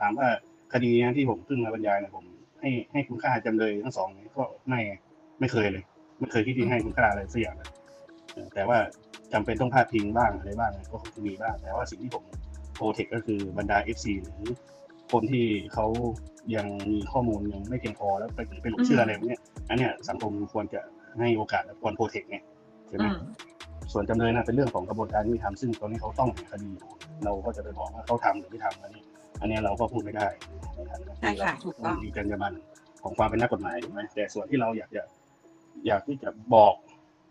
ถามว่าคดีเนี้ยที่ผมเพิ่งมาบรรยายเนี่ยผม ให้ให้คุณค่าจำเลยทั้งสองเนี่ยก็ไม่ไม่เคยเลย ไม่เคยที่จะให้คุณค่าอะไรสักอย่างเลยเออแต่ว่าจำเป็นต้องพาดพิงบ้างอะไรบ้างเนี่ยก็คงจะมีบ้าง แต่ว่าสิ่งที่ผมโปรเทคก็คือบรรดา FC หรือคนที่เขายังมีข้อมูลยังไม่เพียงพอแล้วไปไปหลงเชื่ออะไรพวกเนี้ยอันเนี้ยสังคมควรจะให้โอกาสและควรโปรเทคไงใช่ไหมอืมส่วนจำเลยนะเป็นเรื่องของกระบวนการยุติธรรมซึ่งตอนนี้เขาต้องหาคดีอยู่เราก็จะไปบอกว่าเขาทำหรือไม่ทำอันนี้ อันนี้เราก็พูดไม่ได้ในฐานะใช่ที่ค่ะเราถูกต้องมีจรรยาบรรณของความเป็นนักกฎหมายถูกไหมแต่ส่วนที่เราอยากจะอยากที่จะบอก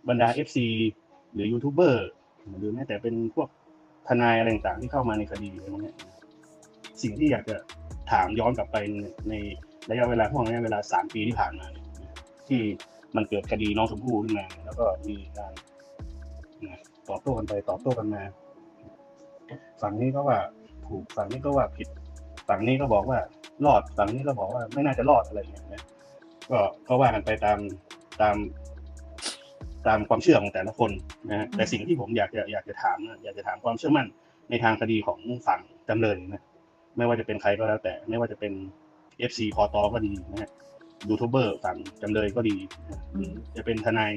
บรรดา FC หรือยูทูบเบอร์หรือแม้แต่เป็นพวกทนายอะไรต่างๆที่เข้ามาในคดีอะไรพวกเนี้ยสิ่งที่อยากจะถามย้อนกลับไปในในระยะเวลาพวกนี้เวลาสามปีที่ผ่านมาเนี่ยที่มันเกิดคดีน้องชมพู่ขึ้นมาแล้วก็มีการนะตอบโต้กันไปตอบโต้กันมา ฝั่งนี้ก็ว่า ถูกฝั่งนี้ก็ว่าผิดฝั่งนี้ก็บอกว่ารอดฝั่งนี้ก็บอกว่าไม่น่าจะรอดอะไรอย่างเงี้ยนะก็ก็ว่ากันไปตามตาม ตามความเชื่อของแต่ละคนนะฮะแต่สิ่งที่ผมอยากจะอยากจะถามนะอยากจะถามความเชื่อมั่นในทางคดีของฝั่งจำเลยนะไม่ว่าจะเป็นใครก็แล้วแต่ ไม่ว่าจะเป็นเอฟซีพอตอก็ดีนะฮะยูทูบเบอร์ฝั่งจำเลยก็ดีนะหรือจะเป็นทนาย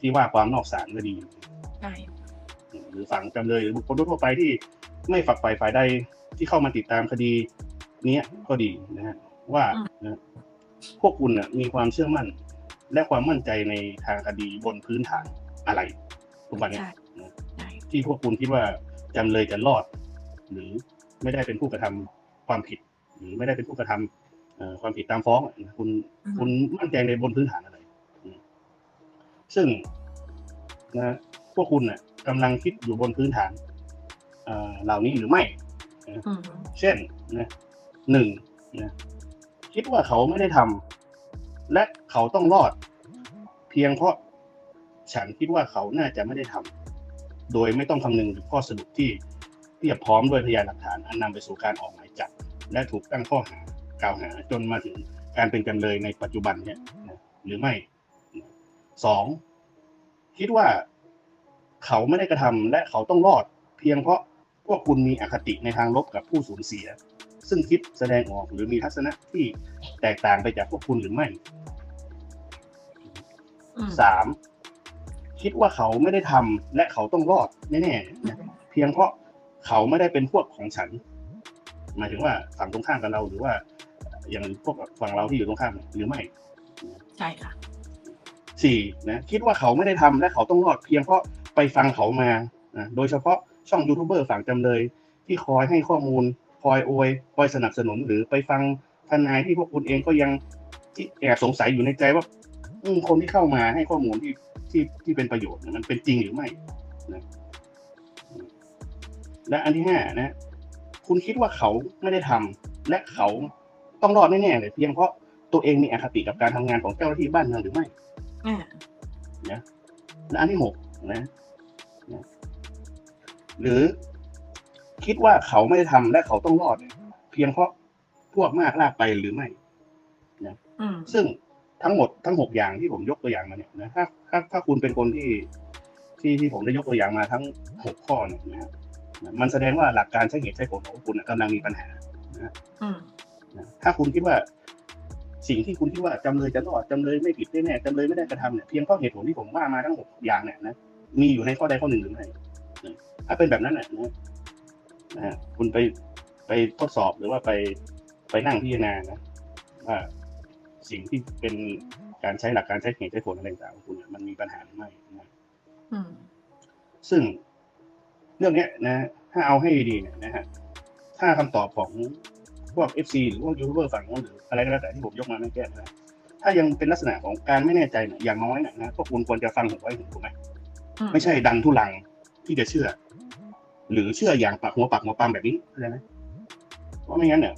ที่ว่าความนอกศาลก็ดีใช่หรือฝั่งจำเลยหรือบุคคลทั่วไปที่ ไม่ฝักใฝ่ฝ่ายใดที่เข้ามาติดตามคดี เนี้ยก็ดีนะฮะว่านะพวกคุณนะมีความเชื่อมั่น และความมั่นใจในทางคดีบนพื้นฐานอะไรทุกวันเนี้ยใช่ใช่ที่พวกคุณคิดว่าจำเลยจะรอด หรือไม่ได้เป็นผู้กระทำความผิด หรือไม่ได้เป็นผู้กระทำเอ่อความผิดตามฟ้องอะคุณคุณมั่นใจในบนพื้นฐานอะไรอืมซึ่งนะพวกคุณน่ะกำลังคิดอยู่บนพื้นฐาน เอ่อเหล่านี้หรือไม่อืมเช่นนะหนึ่งนะคิดว่าเขาไม่ได้ทำและเขาต้องรอด เพียงเพราะฉันคิดว่าเขาน่าจะไม่ได้ทำโดยไม่ต้องคำนึงถึงข้อสรุปที่เทียบพร้อมด้วยพยานหลักฐานอันนำไปสู่การออกหมายจับและถูกตั้งข้อหากล่าวหาจนมาถึงการเป็นจำเลยในปัจจุบันเนี่ยนะหรือไม่สองคิดว่าเขาไม่ได้กระทำและเขาต้องรอด เพียงเพราะ พวกคุณมีอคติในทางลบกับผู้สูญเสีย ซึ่งคิดแสดงออกหรือมีทัศนะที่แตกต่างไปจากพวกคุณหรือไม่อืมสามคิดว่าเขาไม่ได้ทำและเขาต้องรอดแน่ๆนะเพียงเพราะเขาไม่ได้เป็นพวกของฉัน หมายถึงว่าฝั่งตรงข้ามกับเราหรือว่า อย่างพวกฝั่งเราที่อยู่ตรงข้ามหรือไม่ ใช่ค่ะสี่นะคิดว่าเขาไม่ได้ทำและเขาต้องรอดเพียงเพราะไปฟังเขามานะโดยเฉพาะ ช่องยูทูบเบอร์ฝั่งจำเลย ที่คอยให้ข้อมูลคอยโอยคอยสนับสนุนหรือไปฟังทนายที่พวกคุณเองก็ยังที่แอบสงสัยอยู่ในใจว่าอืมคนที่เข้ามาให้ข้อมูลที่ที่ที่เป็นประโยชน์เนี่ยมันเป็นจริงหรือไม่นะและอันที่ห้านะ คุณคิดว่าเขาไม่ได้ทำและเขาต้องรอดแน่ๆเลยเพียงเพราะตัวเองมีอคติกับการทำงานของเจ้าหน้าที่บ้านเมืองหรือไม่อ่าและอันที่หกนะนะ หรือคิดว่าเขาไม่ได้ทำและเขาต้องรอด เพียงเพราะพวกมากลากไปหรือไม่อืมซึ่งทั้งหมดทั้งหกอย่างที่ผมยกตัวอย่างมาเนี่ยนะถ้าถ้าถ้าคุณเป็นคนที่ที่ที่ผมได้ยกตัวอย่างมาทั้งหกข้อเนี่ยนะฮะมันแสดงว่าหลักการใช้เหตุใช้ผลของคุณน่ะกำลังมีปัญหาอืมนะถ้าคุณคิดว่า สิ่งที่คุณคิดว่าจำเลยจะรอดจำเลยไม่ผิดแน่ๆจำเลยไม่ได้กระทำเนี่ยเพียงเพราะเหตุผลที่ผมว่ามาทั้งหกอย่างเนี่ยนะมีอยู่ในข้อใดข้อหนึ่งหรือไม่นะ ถ้าเป็นแบบนั้นน่ะนะนะฮะคุณไปไปทดสอบหรือว่าไปไปนั่งพิจารณานะว่าสิ่งที่เป็นการใช้หลักการใช้เหตุใช้ผลอะไรต่างๆของคุณเนี่ยมันมีปัญหาหรือไม่นะอืมซึ่งเรื่องเนี้ยนะ ถ้าเอาให้ดีเนี่ยนะฮะถ้าคำตอบของพวก FC หรือพวกยูทูบเบอร์ฝั่งโน้นหรืออะไรก็แล้วแต่ที่ผมยกมาไม่แก้นะถ้ายังเป็นลักษณะของการไม่แน่ใจเนี่ยอย่างน้อยเนี่ยนะพวกคุณควรจะฟังหูไว้หูถูกไหมอืมไม่ใช่ดันทุลังที่จะเชื่อ หรือเชื่ออย่างปักหัวปักหัวปั๊มแบบนี้เข้าใจไหมเพราะไม่งั้นเนี่ย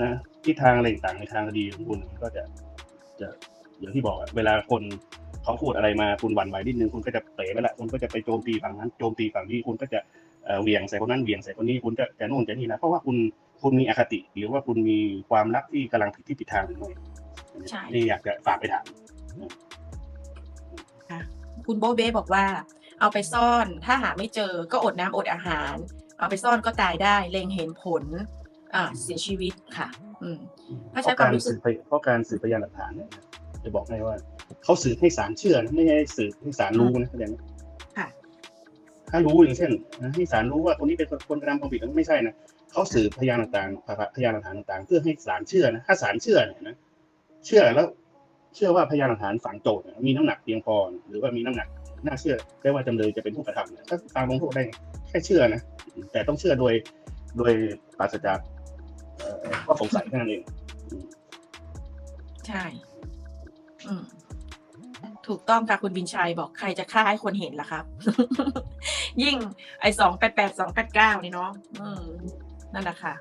นะทิศทางอะไรต่างๆในทางคดีของคุณมันก็จะจะอย่างที่บอกอะเวลาคนเขาพูดอะไรมาคุณหวั่นไหวนิดนึงคุณก็จะเป๋ไปละคุณก็จะไปโจมตีฝั่งนั้นโจมตีฝั่งนี้คุณก็จะเอ่อเหวี่ยงใส่คนนั้นเหวี่ยงใส่คนนี้คุณจะจะโน่นจะนี่นะเพราะว่าคุณคุณมีอคติ หรือว่าคุณมีความรักที่กำลังผิดที่ผิดทางหรือไม่ใช่นี่อยากจะฝากไปถามคุณโบเบ้บอกว่า เอาไปซ่อนถ้าหาไม่เจอก็อดน้ำอดอาหาร เอาไปซ่อนก็ตายได้เล็งเห็นผลอ่าเสียชีวิตค่ะ อืมถ้าเพใช้ราะควาการมรู้สึสืกบพยเพราะการสืบพยานหลักฐานเนี่ยจะบอกให้ว่าเขาสืบให้ศาลเชื่อนะไม่ใช่สืบให้ศาลรู้นะเข้าใจไหมค่ะ ถ้ารู้อย่างเช่นนะให้ศาลรู้ว่าคนนี้เป็นคนกระทำความผิดนั้นไม่ใช่นะเขาสืบพยานต่างๆพยานหลักฐานต่างๆ เพื่อให้ศาลเชื่อนะถ้าศาลเชื่อเนี่ยนะเชื่อแล้ว เชื่อว่าพยานหลักฐานฝั่งโจทย์เนี่ยมีน้ำหนักเพียงพอหรือว่ามีน้ำหนัก น่าเชื่อได้ว่าจำเลยจะเป็นผู้กระทำเนี่ยถ้าตามลงโทษได้แค่เชื่อนะ แต่ต้องเชื่อโดยโดยปราศจากข้อสงสัยแค่นั้นเองใช่ อืมถูกต้องค่ะคุณบินชัยบอกใครจะฆ่าให้คนเห็นล่ะครับ ยิ่งไอ้สองแปดแปดสองแปดเก้านี่เนาะนั่นแหละค่ะ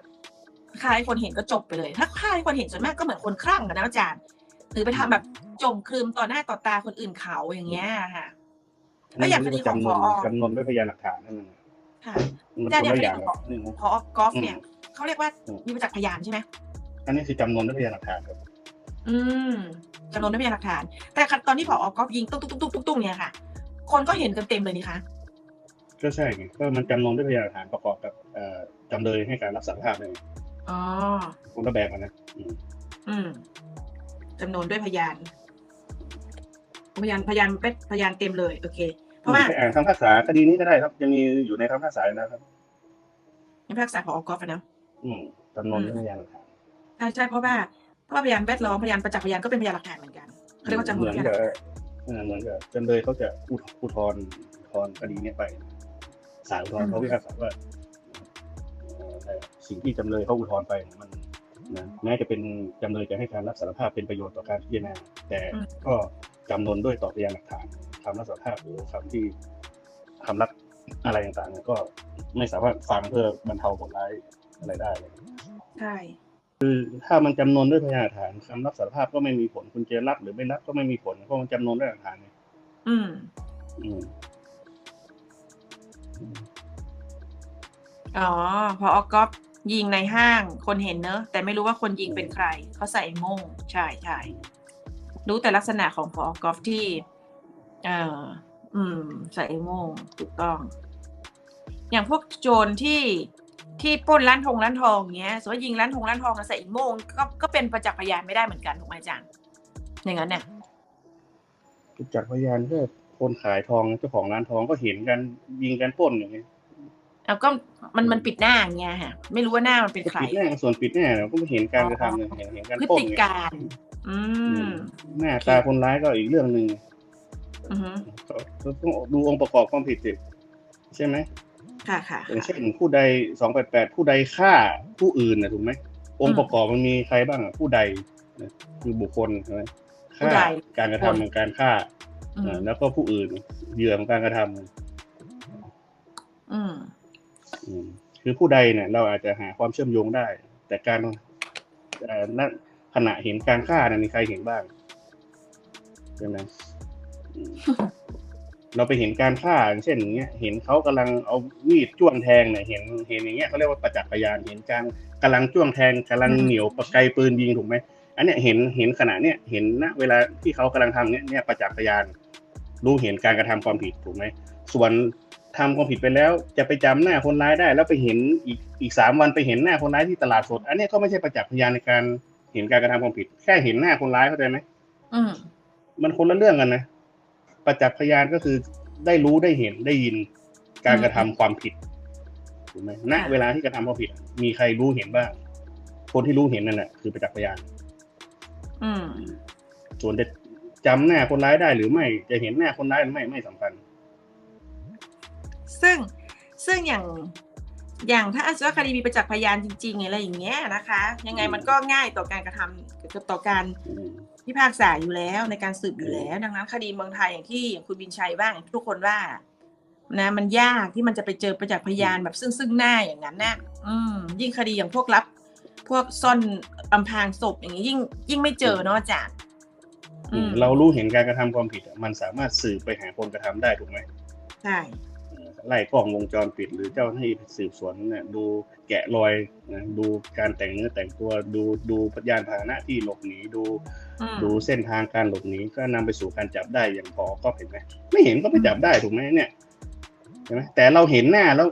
ฆ่าให้คนเห็นก็จบไปเลย ถ้าฆ่าให้คนเห็นส่วนมากก็เหมือนคนคลั่งกันนะอาจารย์ หรือไปทำแบบจงคลืมต่อหน้าต่อตาคนอื่นเขาอย่างเงี้ยค่ะ แล้วอย่างคดีของจำนวนผอจำนวนด้วยพยานหลักฐานนั่นนะค่ะมันแต่คนเนี่ยละอย่างคดีกัของบนี่นะพอกอล์ฟเนี่ยเขาเรียกว่าอืมมีประจักษ์พยานใช่ไหมอันนี้คือจำนวนด้วยพยานหลักฐานครับ อืมจำนวนด้วยพยานหลักฐาน แต่ตอนที่ผออกอล์ฟยิงตุ้งตุ้งตุ้งตุ้งตุ้งตุ้งเนี่ยค่ะ คนก็เห็นกันเต็มเลยนี่คะก็ใช่ไงก็มันจำนวนด้วยพยานหลักฐานประกอบกับเอ่อจำเลยให้การรับสารภาพเลยอ๋อคนละแบบกันนะอืมอืมจำนวนด้วยพยาน พยานพยานเป็นพยานเต็มเลย โอเค เพราะว่าไปอ่านคำพิพากษาคดีนี้ก็ได้ครับ ยังมีอยู่ในคำพิพากษาอยู่นะครับในภาคษาผอกอล์ฟอะนะอืมจำนวนด้วยพยานหลักฐานใช่ใช่เพราะว่าเพราะว่าพยานแวดล้อมพยานประจักษ์พยานก็เป็นพยานหลักฐานเหมือนกันเขาเรียกว่าจำนเหวนมือนพยานหกัลับกฐานเออเหมือนกับจำเลยเขาจะอุทอุทธรณ์อุทธรณ์คดีเนี้ยไปศาลอุทธรณ์เขาพิพากษาว่าเอ่อสิ่งที่จำเลยเขาอุทธรณ์ไปเนี่ยมันนะแม้จะเป็นจำเลยจะให้การรับสารภาพเป็นประโยชน์ต่อการพิจารณาแต่ก็จำนวนด้วยต่อพยานหลักฐาน คำรับสารภาพหรือคำที่คำรับอะไรต่างๆเนี่ยก็ไม่สามารถฟังเพื่อบรรเทาผลร้ายอะไรได้เลยใช่ถ้ามันจำนวนด้วยพยานหลักฐานคำรับสารภาพก็ไม่มีผลคุณจะรับหรือไม่รับก็ไม่มีผลเพราะมันจำนวนด้วยหลักฐานไงอืม อืมอ๋อพออกอล์ฟยิงในห้างคนเห็นเนอะ แต่ไม่รู้ว่าคนยิงเป็นใคร เขาใส่โม่ง ใช่ใช่รู้แต่ลักษณะของพออกอล์ฟที่เอ่ออืม ใส่โม่งถูกต้อง อย่างพวกโจรที่ที่ปล้นร้านทงร้านทองเงี้ยสมมติว่ายิงร้านทงร้านทองแล้วใส่โม่งก็ก็เป็นประจักษ์พยานไม่ได้เหมือนกันถูกไหมอาจารย์อย่างนั้นเนี่ยจากพยานก็คนขายทองเจ้าของร้านทองก็เห็นกันยิงกันปล้นอย่างเงี้ยเอาก็มันมันปิดหน้าอย่างเงี้ยฮะไม่รู้ว่าหน้ามันเป็นใครปิดแน่ส่วนปิดแน่เราก็ไม่เห็นการกระทำเลยเห็นเห็นการพฤปล้นติไงการ อืมหน้าตาคนร้ายก็อีกเรื่องหนึ่งอือฮึ ก็ก็ต้องดูองค์ประกอบความผิดสิใช่ไหมค่ะค่ะอย่างเช่นผู้ใดสองแปดแปดผู้ใดฆ่าผู้อื่นนะถูกไหมองค์ประกอบมันมีใครบ้างอะผู้ใดนะคือบุคคลใช่ไหมฆ่าการกระทำของการฆ่าอืมอ่าแล้วก็ผู้อื่นเหยื่อของการกระทำอืมอืมคือผู้ใดเนี่ย เราอาจจะหาความเชื่อมโยงได้ แต่การเอ่อณขณะเห็นการฆ่าเนี่ยมีใครเห็นบ้างใช่ไหมอืม เราไปเห็นการฆ่าอย่างเช่นอย่างเงี้ย เห็นเขากำลังเอามีดจ้วงแทงเนี่ยเห็นเห็นอย่างเงี้ยเขาเรียกว่าประจักษ์พยานเห็นการกำลังจ้วงแทงกำลังเหนียวประไกปืนยิงถูกไหมอันเนี้ยเห็นเห็นขณะเนี้ยเห็นณเวลาที่เขากำลังทำเนี้ยเนี่ยประจักษ์พยาน รู้เห็นการกระทำความผิดถูกไหมส่วนทำความผิดไปแล้ว จะไปจำหน้าคนร้ายได้ แล้วไปเห็นอีกอีกสามวันไปเห็นหน้าคนร้ายที่ตลาดสด อันเนี้ยก็ไม่ใช่ประจักษ์พยานในการเห็นการกระทำความผิด แค่เห็นหน้าคนร้ายเข้าใจไหมอืมมันคนละเรื่องกันนะ ประจักษ์พยานก็คือได้รู้ได้เห็นได้ยินการกระทำความผิดถูกไหมณเวลาที่กระทำความผิด มีใครรู้เห็นบ้างคนที่รู้เห็นนั่นแหละคือประจักษ์พยานอืมส่วนจะจำหน้าคนร้ายได้หรือไม่ จะเห็นหน้าคนร้ายหรือไม่ไม่สำคัญ ซึ่งซึ่งอย่าง อย่างถ้าอาชญาคดีมีประจักษ์พยานจริงๆอะไรอย่างเงี้ยนะคะ ยังไงมันก็ง่ายต่อการกระทำต่อการอืมพิพากษาอยู่แล้วในการสืบอยู่แล้ว ดังนั้นคดีเมืองไทยอย่างที่อย่างคุณบินชัยบ้างอย่างที่ทุกคนว่านะมันยากที่มันจะไปเจอประจักษ์พยานแบบซึ่งซึ่งหน้าอย่างนั้นนะอืมยิ่งคดีอย่างพวกรับ พวกซ่อนอำพรางศพอย่างนี้ยิ่ง ยิ่งไม่เจอเนาะอาจารย์อืมเรารู้เห็นการกระทำความผิดอะมันสามารถสืบไปหาคนกระทำได้ถูกไหมใช่เอ่อ ไล่กล้องวงจรปิด หรือเจ้าหน้าที่สืบสวนเนี่ยดูแกะรอยนะดูการแต่งเนื้อแต่งตัวดูดูพยานพาหนะที่หลบหนีดูอืมดูเส้นทางการหลบหนีก็นำไปสู่การจับได้อย่างพอก็เห็นไหมไม่เห็นก็ไม่จับได้ถูกไหมเนี่ยใช่ไหมแต่เราเห็นหน้าแล้ว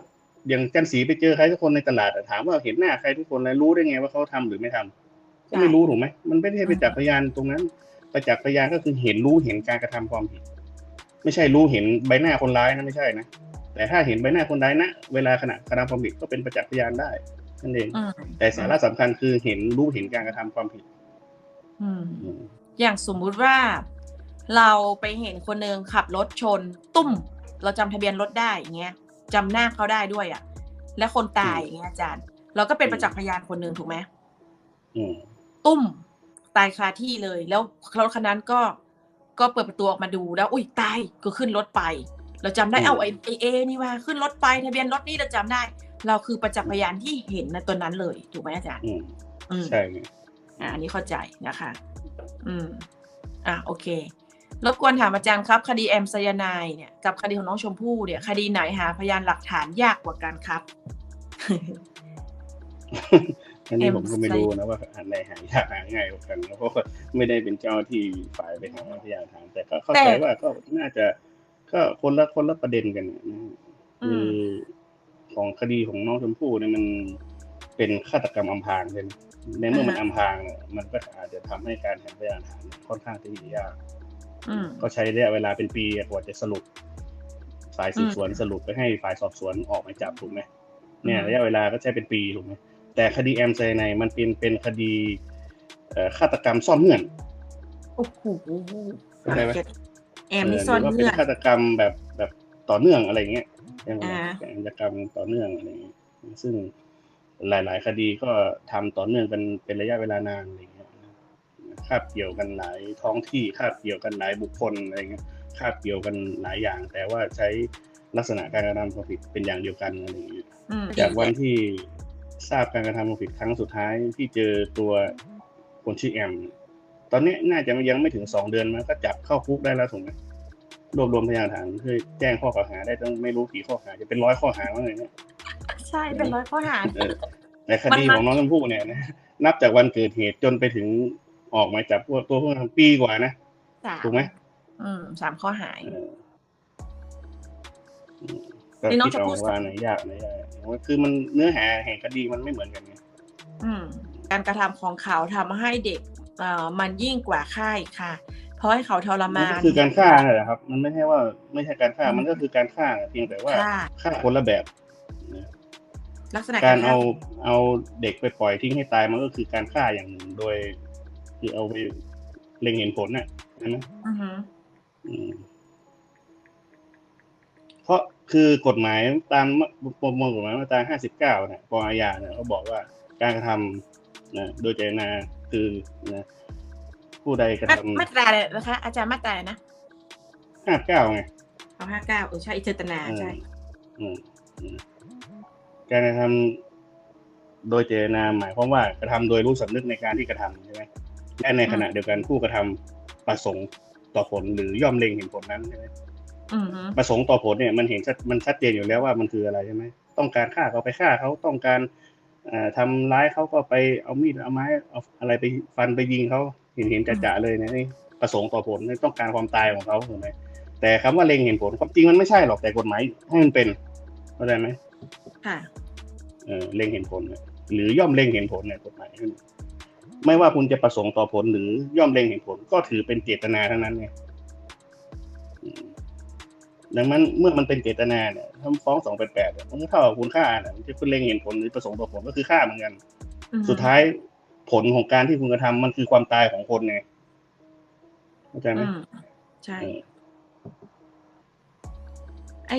อย่างจันสีไปเจอใครทุกคนในตลาดอะถามว่าเห็นหน้าใครทุกคนแล้วรู้ได้ไงว่าเขาทำหรือไม่ทำก็ไม่รู้ถูกไหมมันไม่ได้ไปจักษ์พยานตรงนั้นประจักษ์พยานก็คือเห็นรู้เห็นการกระทำความผิดไม่ใช่รู้เห็นใบหน้าคนร้ายนะไม่ใช่นะ แต่ถ้าเห็นใบหน้าคนร้ายนะเวลาขณะกระทำความผิดก็เป็นประจักษ์พยานได้นั่นเองอืมแต่สาระสำคัญคือเห็นรู้เห็นการกระทำความผิดอืมอืมอย่างสมมุติว่าเราไปเห็นคนหนึ่งขับรถชน ตุ้ม เราจำทะเบียนรถได้อย่างเงี้ยจำหน้าเขาได้ด้วยอะ่ะ และคนตายอย่างเงี้ยอาจารย์ เราก็เป็นประจักษ์พยานคนหนึ่งถูกไหมอืมตุ้มตายคาที่เลย แล้วรถคันนั้นก็ก็เปิดประตูออกมาดูแล้ว อุ้ยตายก็ขึ้นรถไป เราจำได้อืมเอาไอไอเอนี่ว่าขึ้นรถไปทะเบียนรถนี่เราจำได้ เราคือประจักษ์พยานที่เห็นในตัวนั้นเลยถูกไหมอาจารย์อืมอืมใช่ไงอ่าอันนี้เข้าใจนะคะ อืม อะโอเครบกวนถามอาจารย์ครับ คดีแอมไซยาไนด์เนี่ยกับคดีของน้องชมพู่เนี่ย คดีไหนหาพยานหลักฐานยากกว่ากันครับอันนี้เอ็มผมก็ไม่รู้นะว่าอันไหนหายากหาง่ายกว่ากันนะเพราะว่าไม่ได้เป็นเจ้าที่ฝ่ายไปหาพยานฐานแต่ก็เข้าใจแต่ว่าก็น่าจะ ก็คนละคนละประเด็นกันนะอืคืมอของคดีของน้องชมพู่เนี่ยมันเป็นฆาตกรรมอำพรางใช่ไหมในเมื่อมันอำพรางเนี่ยมันก็อาจจะทำให้การหาพยานฐานค่อนข้างที่จะยากอืมก็ใช้ระยะเวลาเป็นปีกว่าจะสรุปฝ่ายสืบสวนสรุปไปให้ฝ่ายสอบสวนออกหมายจับถูกไหมเนี่ยอืมระยะเวลาก็ใช้เป็นปีถูกไหมแต่คดีแอมไซไนด์มันเป็นเป็นคดีเอ่อฆาตกรรมซ่อนเงื่อนโอ้โหเข้าใจไหม แอมนี่ซ่อนหรืว่าเป็เงื่นอนฆาตกรรมแบบแบบต่อเนื่องอะไรเงี้ยใช่ไหมอ่าเป็นฆาตกรรมต่อเนื่องอะไรเงี้ยซึ่งหลาย ๆ คดีก็ทำต่อเนื่องกันเป็นระยะเวลานานอะไรเงี้ยคาบเกี่ยวกันหลายท้องที่คาบเกี่ยวกันหลายบุคคลอะไรเงี้ยคาบเกี่ยวกันหลายอย่าง แต่ว่าใช้ลักษณะการกระทำความผิดเป็นอย่างเดียวกันอะไรเงี้ยอืมจากวันที่ทราบการกระทำความผิดครั้งสุดท้ายที่เจอตัวคนชื่อแอม ตอนนี้น่าจะยังไม่ถึงสองเดือนมันก็จับเข้าคุกได้แล้วถูกไหมรวบรวมพยานฐานเพื่อแจ้งข้อกล่าวหาได้ต้องไม่รู้กี่ข้อหาจะเป็นร้อยข้อหาว่าไงเนี่ยใช่เป็นร้อยข้อหาเออแต่คดีของน้องชมพู่เนี่ยนะนับจากวันเกิดเหตุจนไปถึงออกหมายจับพวกตัวพวกนั้นปีกว่านะสามถูกไหมอืมสามข้อหาเอออืมก็นี่น้องคิดเอาชมพู่ว่าไหนยากไหนยากคือมันเนื้อหาแห่งคดีมันไม่เหมือนกันไงอืมการกระทำของเขาทำให้เด็กเอ่อ มันยิ่งกว่าฆ่าอีกค่ะ เพราะให้เขาทรมันมานก็คือการฆ่านั่นแหละครับ มันไม่ใช่ว่าไม่ใช่การฆ่าอืมมันก็คือการฆ่าเพียงแต่ว่าฆ่าฆ่าคนละแบบนะลักษณะการฆ่เอาเอาเด็กไปปล่อยทิ้งให้ตายมันก็คือการฆ่าอย่างหนึ่งโดย คือเอาไปเล็งเห็นผลน่ะใช่ไหมอือฮึอืมเพราะคือกฎหมายตามประมวลกฎหมายมาตราห้าสิบเก้าเนี่ยปอาญาเนี่ยเขาบอกว่าการกระทำนะโดยเจตนา คือนะผู้ใดกระมาทำมาตราเลยนะคะ อาจารย์มาตราเลยนะห้าเก้าไงเอาห้าเก้าเออใช่อิเจตนาใช่อืมอืมการกระทำโดยเจตนาหมายความว่ากระทำโดยรู้สำนึกในการที่กระทำใช่ไหมและในขณะเดียวกันผู้กระทำประสงค์ต่อผลหรือย่อมเล็งเห็นผลนั้นใช่ไหมอือฮึประสงค์ต่อผลเนี่ยมันเห็นชัดมันชัดเจนอยู่แล้วว่ามันคืออะไรใช่ไหมต้องการฆ่าเขาไปฆ่าเขาต้องการเอ่อ ทำร้ายเขาก็ไปเอามีดเอาไม้เอาอะไรไปฟันไปยิงเขาเห็นเห็นจะๆเลยนะนี่ประสงค์ต่อผลนี่ต้องการความตายของเขาถูกไหมแต่คำว่าเล็งเห็นผลความจริงมันไม่ใช่หรอกแต่กฎหมายให้มันเป็นเข้าใจไหมค่ะเออเล็งเห็นผลเนี่ยหรือย่อมเล็งเห็นผลเนี่ยกฎหมายขึ้นไม่ว่าคุณจะประสงค์ต่อผลหรือย่อมเล็งเห็นผล ก็ถือเป็นเจตนาทั้งนั้นไงอืม ดังนั้นเมื่อมันเป็นเจตนาเนี่ยถ้าฟ้องสองแปดแปดมันก็เท่ากับคุณฆ่าเนี่ยที่คุณเล็งเห็นผลหรือประสงค์ต่อผลก็คือฆ่าเหมือนกันอือฮึสุดท้ายผลของการที่คุณกระทำมันคือความตายของคนไงเข้าใจไหมอืมใช่เออไอ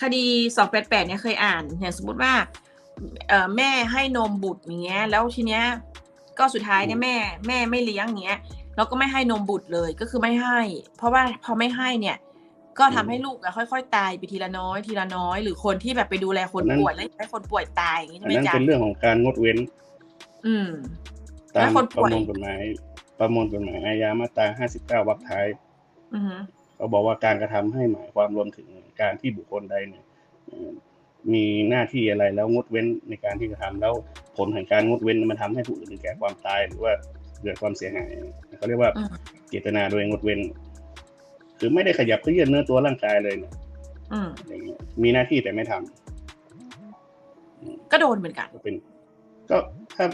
คดีสองแปดแปดเนี่ยเคยอ่านอย่างสมมติว่าเอ่อแม่ให้นมบุตรอย่างเงี้ย แล้วทีเนี้ย ก็สุดท้ายเนี่ยแม่ แม่ไม่เลี้ยงอย่างเงี้ยแล้วก็ไม่ให้นมบุตรเลยก็คือไม่ให้ เพราะว่าพอไม่ให้เนี่ย ก็ทำให้ลูกอะค่อยๆ ตายไปทีละน้อยทีละน้อย หรือคนที่แบบไปดูแลคนป่วยแล้วอยากให้คนป่วยตายอย่างงี้อัใช่นไหมนั้นจ๊ะเป็นเรื่องของการงดเว้น อืมตาแล้มวคนปป่วยระมวลกฎหมายประมวลกฎหมายอาญามาตราห้าสิบเก้าวรรคท้ายอือฮึเขาบอกว่าการกระทำให้หมายความรวมถึงการที่บุคคลใดเนี่ยเอ่อมีหน้าที่อะไรแล้วงดเว้นในการที่กระทำแล้วผลแห่งการงดเว้นมันทำให้ผู้อื่นถึงแก่ความตายหรือว่าเกิดความเสียหายเขาเรียกว่าอืมเจตนาโดยงดเว้น คือไม่ได้ขยับเขยื้อนเนื้อตัวร่างกายเลยเนี่ยอืมอย่างเงี้ยมีหน้าที่แต่ไม่ทำก็โดนเหมือนกันก็เป็น ก็ถ้า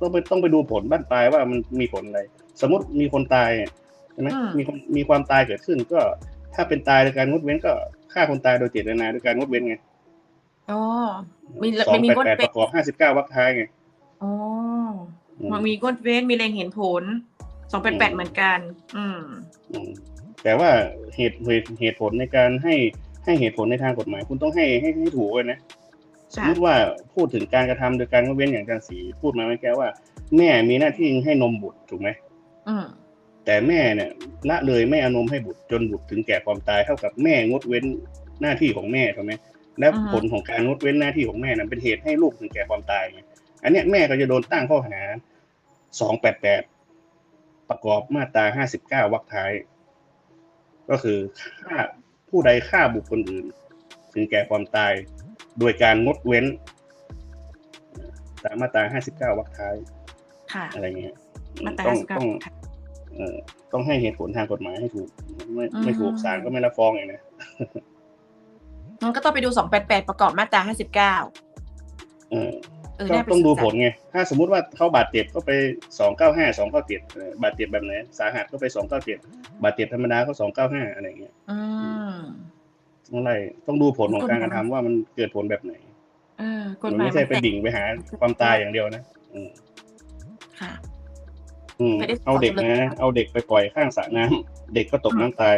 ต้องไปต้องไปดูผลบ้านปลายว่ามันมีผลอะไร สมมติมีคนตายเนี่ยใช่ไหมอืมมีคนมีความตายเกิดขึ้น ก็ถ้าเป็นตายโดยการงดเว้นก็ฆ่าคนตายโดยเจตนาโดยการงดเว้นไงอ๋อมีสองมีแปดงดแปดเว้ปนระกอบห้าสิบเก้าวรรคท้ายไงอ๋ออืมมันมีงดเว้นมีแรงเห็นผลสองแปดแปดเหมือนกัน อืมอืม แต่ว่าเหตุเหตุเหตุผลในการให้ให้เหตุผลในทางกฎหมาย คุณต้องให้ให้ให้ถูกเลยนะสมมติว่าพูดถึงการกระทำโดยการงดเว้นอย่างอาจารย์ศรีพูดมาเมื่อกี้ว่า แม่มีหน้าที่ให้นมบุตรถูกไหมอืมแต่แม่เนี่ยละเลยไม่เอานมให้บุตรจนบุตรถึงแก่ความตายเท่ากับแม่งดเว้นหน้าที่ของแม่ถูกไหมและผลของการงดเว้นหน้าที่ของแม่นั้นเป็นเหตุให้ลูกถึงแก่ความตายไงอันเนี้ยแม่ก็จะโดนตั้งข้อหาสองแปดแปดประกอบมาตราห้าสิบเก้าวรรคท้าย ก็คือฆ่าผู้ใดฆ่าบุคคลอื่น ถึงแก่ความตาย โดยการงดเว้น ตามมาตราห้าสิบเก้าวรรคท้าย ค่ะ อะไรเงี้ยมาตราต้องสิบเก้าต้องค่ะเอ่อต้องให้เหตุผลทางกฎหมายให้ถูก ไม่อืมไม่ถูกศาลก็ไม่รับฟ้องอย่างนะมันก็ต้องไปดูสองแปดแปดประกอบมาตราห้าสิบเก้าเออเออ ก็น่าไปต้องดูศึกษาผลไง ถ้าสมมุติว่าเขาบาดเจ็บก็ไปสองเก้าห้าสองเก้าเจ็ดบาดเจ็บแบบไหนสาหัสก็ไปสองเก้าเจ็ดบาดเจ็บธรรมดาก็สองเก้าห้าอะไรเงี้ยอืมต้องไล่ต้องดูผลของการกระทำว่ามันเกิดผลแบบไหนเออกฎมันหมายไม่ใช่ไปแตกดิ่งไปหาความตายอย่างเดียวนะอืมค่ะอืมไม่ได้เอาเด็กสอนเลยนะ เอาเด็กไปปล่อยข้างสระน้ำเด็กก็ตกน้ำตาย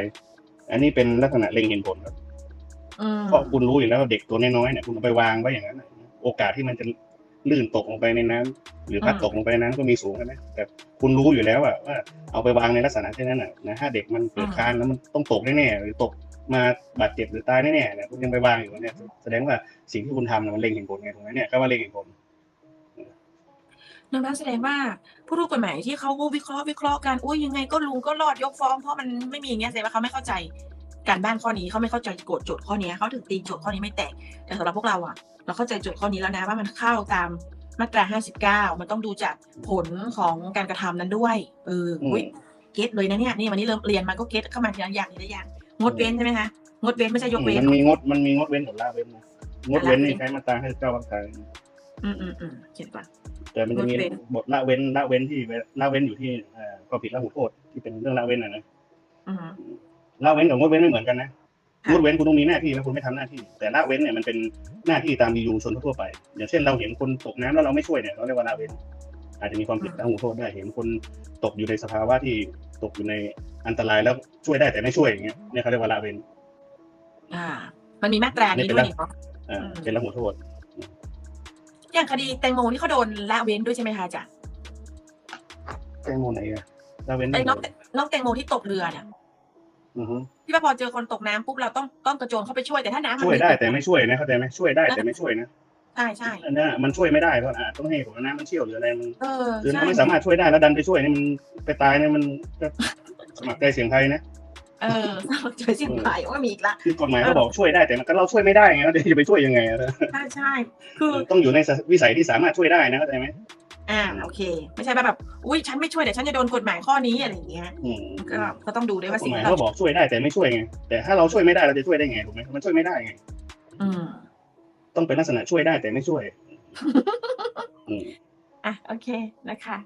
อันนี้เป็นลักษณะเล็งเห็นผลครับอืมเพราะคุณรู้อยู่แล้วว่าเด็กตัวน้อยๆเนี่ยคุณเอาไปวางไว้อย่างนั้นน่ะโอกาสที่มันจะ ลื่นตกลงไปในน้ำหรือพลัดตกลงไปในน้ำก็มีสูงใช่ไหมแต่คุณรู้อยู่แล้วอะว่าเอาไปวางในลักษณะเช่นนั้นน่ะนะถ้าเด็กมันเกิดคลานแล้วมันต้องตกแน่ๆหรือตกมาบาดเจ็บหรือตายแน่ๆเนี่ยคุณยังไปวางอยู่เนี่ยแสดงว่าสิ่งที่คุณทำน่ะมันเล็งเห็นผลไงถูกไหมเนี่ยก็ว่าเล็งเห็นผลดังนั้นแสดงว่าผู้รู้กฎหมายที่เขาวิเคราะห์วิเคราะห์กันอุ้ยยังไงก็ลุงก็รอดยกฟ้องเพราะมันไม่มีอย่างเงี้ยแสดงว่าเขาไม่เข้าใจ การบ้านข้อนี้เขาไม่เข้าใจโกฎโจทย์ข้อนี้เขาถึงตีโจทย์ข้อนี้ไม่แตก แต่สำหรับพวกเราอะเราเข้าใจโจทย์ข้อนี้แล้วนะว่ามันเข้าตามมาตรา 59 มันต้องดูจากผลของการกระทำนั้นด้วย เอออุ้ยเก็ตเลยนะเนี่ย นี่วันนี้เริ่มเรียนมาก็เก็ตเข้ามาทีละอย่างทีละอย่าง งดเว้นใช่ไหมคะ งดเว้นไม่ใช่ยกเว้น มันมีงด มันมีงดเว้นกับละเว้นนะ งดเว้นนี่ใช้มาตราให้เจ้าวังคายอืมอืมอืมเขียนก่อนแต่มันจะมีงดเว้นบทละเว้นละเว้นที่ละเว้นอยู่ที่เอ่อความผิดละหูโทษที่เป็นเรื่องละเว้นนะนะอืม ละเว้นกับงดเว้นไม่เหมือนกันนะค่ะงดเว้นคุณต้องมีหน้าที่แล้วคุณไม่ทำหน้าที่ แต่ละเว้นเนี่ยมันเป็นหน้าที่ตามดียูชนทั่วไป อย่างเช่นเราเห็นคนตกน้ำแล้วเราไม่ช่วยเนี่ยเราเรียกว่าละเว้น อาจจะมีความผิดละหูโทษได้เห็นคนตกอยู่ในสภาวะที่ตกอยู่ในอันตรายแล้วช่วยได้แต่ไม่ช่วยอย่างเงี้ยเนี่ยเขาเรียกว่าละเว้น อ่า มันมีมาตรานี้ด้วยนี่เนาะอ่าอืมเป็นละหูโทษ อย่างคดีแตงโมนี่เขาโดนละเว้นด้วยใช่ไหมคะอาจารย์แตงโมไหนอะละเว้นไอ้ไม่น้องหมดน้องแตงโมที่ตกเรือเนี่ยอือฮึ ที่ว่าพอเจอคนตกน้ำปุ๊บเราต้องต้องกระโจนเข้าไปช่วยแต่ถ้าน้ำมันช่วยได้ตกแต่ไม่ช่วยนะเข้าใจไหมช่วยได้แต่ไม่ช่วยนะใช่ใช่อันนั้นอะมันช่วยไม่ได้เพราะอะต้องให้ผมน้ำมันเชี่ยวหรืออะไรมันเออคือใช่ถ้าไม่สามารถช่วยได้แล้วดันไปช่วยนี่มันไปตายเนี่ยมันก็สมัครใจเสียงไทยนะเออเจอเสียงไผ่ว่ามีอีกละคือกฎหมายเขาบอกช่วยได้แต่มันก็เราช่วยไม่ได้ไงแล้วจะไปช่วยยังไงอะใช่ใช่คือต้องอยู่ในวิสัยที่สามารถช่วยได้นะเข้าใจไหม อ่าโอเค ไม่ใช่ว่าแบบอุ้ยฉันไม่ช่วยเดี๋ยวฉันจะโดนกฎหมายข้อนี้อะไรอย่างเงี้ยอืมก็ก็ต้องดูด้วยว่ากฎสิ่งหมายที่เราเขาบอกช่วยได้แต่ไม่ช่วยไงแต่ถ้าเราช่วยไม่ได้เราจะช่วยได้ไงถูกไหมมันช่วยไม่ได้ไงอืมต้องเป็นลักษณะช่วยได้แต่ไม่ช่วยอืมอะโอเคนะคะ